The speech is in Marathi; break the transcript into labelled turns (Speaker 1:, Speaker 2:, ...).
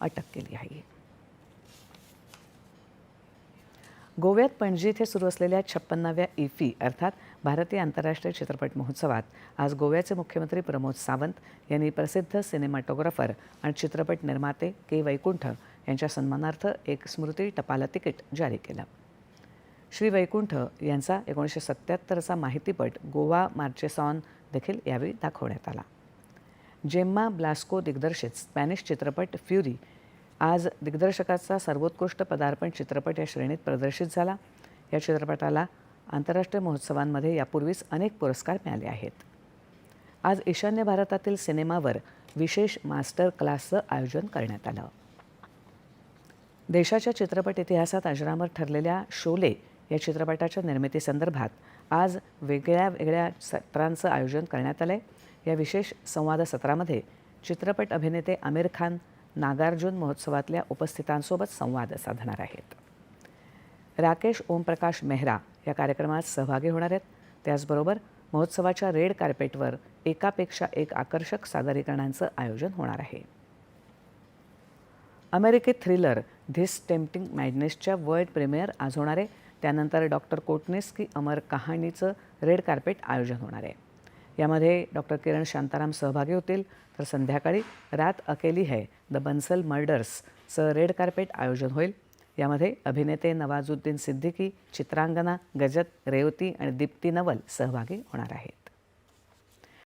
Speaker 1: अटक केली आहे. गोव्यात पणजी येथे सुरू असलेल्या छप्पन्नाव्या इफी अर्थात भारतीय आंतरराष्ट्रीय चित्रपट महोत्सवात आज गोव्याचे मुख्यमंत्री प्रमोद सावंत यांनी प्रसिद्ध सिनेमॅटोग्राफर आणि चित्रपट निर्माते के वैकुंठ यांच्या सन्मानार्थ एक स्मृती टपाल तिकीट जारी केलं. श्री वैकुंठ यांचा एकोणीसशे सत्त्याहत्तरचा माहितीपट गोवा मार्चेसॉन देखील यावेळी दाखवण्यात आला. जेम्मा ब्लास्को दिग्दर्शित स्पॅनिश चित्रपट फ्युरी. आज दिग्दर्शकाचा सर्वोत्कृष्ट पदार्पण चित्रपट या श्रेणीत प्रदर्शित झाला. या चित्रपटाला आंतरराष्ट्रीय महोत्सवांमध्ये यापूर्वीच अनेक पुरस्कार मिळाले आहेत. आज ईशान्य भारतातील सिनेमावर विशेष मास्टर क्लासचं आयोजन करण्यात आलं. देशाच्या चित्रपट इतिहासात अजरामर ठरलेल्या शोले या चित्रपटाच्या निर्मितीसंदर्भात आज वेगळ्या वेगळ्या सत्रांचं आयोजन करण्यात आलं आहे या विशेष संवाद सत्रामध्ये चित्रपट अभिनेते आमिर खान नागार्जुन महोत्सवातल्या उपस्थितांसोबत संवाद साधणार आहेत. राकेश ओमप्रकाश मेहरा या कार्यक्रमात सहभागी होणार आहेत. त्याचबरोबर महोत्सवाच्या रेड कार्पेटवर एकापेक्षा एक आकर्षक सादरीकरणांचं आयोजन होणार आहे. अमेरिकी थ्रिलर धिस टेम्पटिंग मॅडनेसच्या वर्ल्ड प्रीमियर आज होणार आहे. त्यानंतर डॉक्टर कोटनेस की अमर कहाणीचं रेड कार्पेट आयोजन होणार आहे. यामध्ये डॉक्टर किरण शांताराम सहभागी होतील. तर संध्याकाळी रात अकेली है द बन्सल मर्डर्सचं रेड कार्पेट आयोजन होईल. यामध्ये अभिनेते नवाजुद्दीन सिद्दीकी चित्रांगना गजत रेवती आणि दीप्ती नवल सहभागी होणार आहेत.